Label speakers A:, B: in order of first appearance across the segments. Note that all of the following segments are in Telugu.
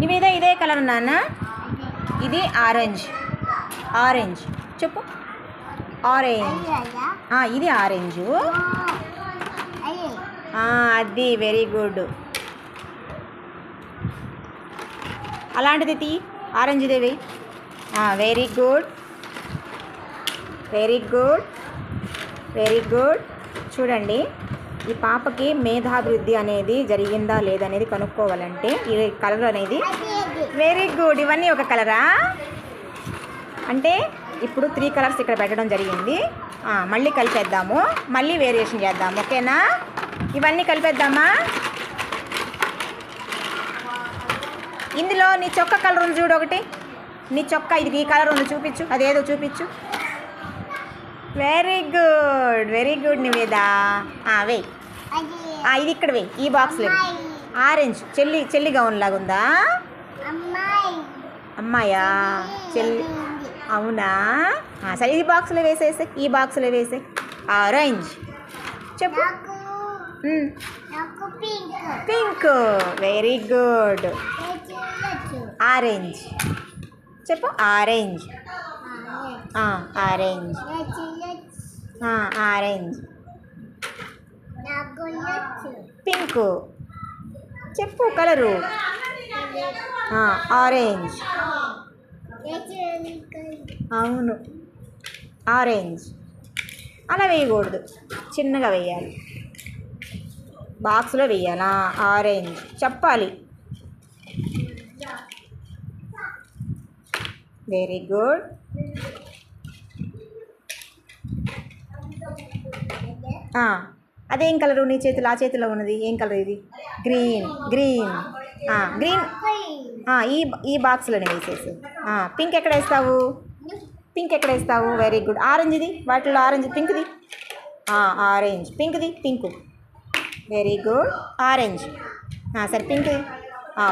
A: నీ మీద ఇదే కలర్ నాన్న ఇది ఆరెంజ్. ఆరెంజ్. చెప్పు. ఆరెంజ్. ఇది ఆరెంజ్. అది వెరీ గుడ్ అలాంటిది తీ. Orange Devi. Very good very good very good చూడండి. ఈ పాపకి మేధాభివృద్ధి అనేది జరిగిందా లేదనేది కనుక్కోవాలంటే ఈ కలర్ అనేది వెరీ గుడ్ ఇవన్నీ ఒక కలరా? అంటే ఇప్పుడు త్రీ కలర్స్ ఇక్కడ పెట్టడం జరిగింది. మళ్ళీ కలిపేద్దాము. మళ్ళీ వేరియేషన్ చేద్దాం ఓకేనా? ఇవన్నీ కలిపేద్దామా? ఇందులో నీ చొక్క కలర్ ఉంది చూడు ఒకటి. నీ చొక్క ఇది ఈ కలర్ ఉంది చూపించు. అదేదో చూపించు. Very good very good Niveda. వెయ్యి ఇది ఇక్కడ వెయ్యి ఈ బాక్స్లో ఆరెంజ్. చెల్లి చెల్లి గౌన్ లాగా ఉందా? అమ్మాయా. చెల్లి అవునా? సరే ఈ బాక్స్లో వేసేసే. ఈ బాక్స్లో వేసే ఆరెంజ్. చెప్పు. పింక్. Very good. ఆరెంజ్. చెప్పు. ఆరెంజ్. ఆరెంజ్. ఆరెంజ్. పింక్. చెప్పు కలరు. ఆరెంజ్. అవును. ఆరెంజ్. అలా వేయకూడదు. చిన్నగా వేయాలి. బాక్స్లో వేయాలా? ఆరెంజ్. చెప్పాలి. Very good. అదేం కలరు నీ చేతిలో ఆ చేతిలో ఉన్నది? ఏం కలర్ ఇది? Green green. గ్రీన్. ఈ ఈ బాక్స్లోనే వేసేసి పింక్ ఎక్కడ వేస్తావు? పింక్ ఎక్కడ వేస్తావు? Very good. ఆరెంజ్ది వాటిలో ఆరెంజ్ పింక్ది? ఆరెంజ్. పింక్ది? పింక్. Very good. ఆరెంజ్. సరే పింక్.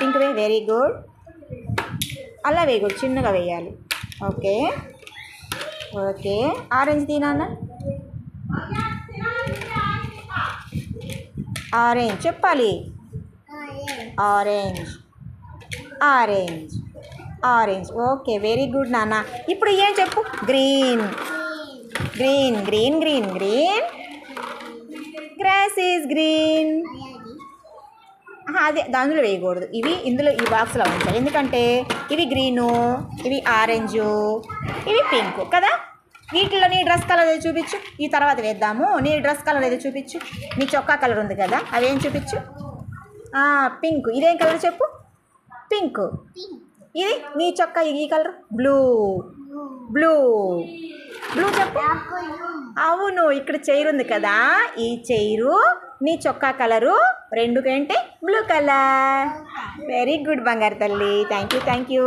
A: పింక్ వే వెరీ గుడ్. అలా వేయకూడదు చిన్నగా వేయాలి. ఓకే. ఓకే. ఆరెంజ్ తీనాన్న ఆరెంజ్ చెప్పాలి. Orange. Orange. Orange. Okay very good నాన్న. ఇప్పుడు ఏం చెప్పు? Green. Green green green green. Grass is green అదే దానిలో వేయకూడదు. ఇవి ఇందులో ఈ బాక్స్లో ఉంచాలి. ఎందుకంటే ఇవి గ్రీను ఇవి ఆరెంజు ఇవి పింక్ కదా? వీటిలో నీ డ్రెస్ కలర్ ఏదో చూపించు? ఈ తర్వాత వేద్దాము. నీ డ్రెస్ కలర్ ఏది చూపించు? నీ చొక్కా కలర్ ఉంది కదా అవేం చూపించు? పింక్. ఇదేం కలర్ చెప్పు? పింక్. ఇది నీ చొక్కా ఈ కలర్? బ్లూ. బ్లూ. బ్లూ చెప్పు. అవును ఇక్కడ చైర్ ఉంది కదా ఈ చైరు నీ చొక్కా కలరు రెండు కంటే బ్లూ కలర్. వెరీ గుడ్ బంగారు తల్లి. Thank you thank you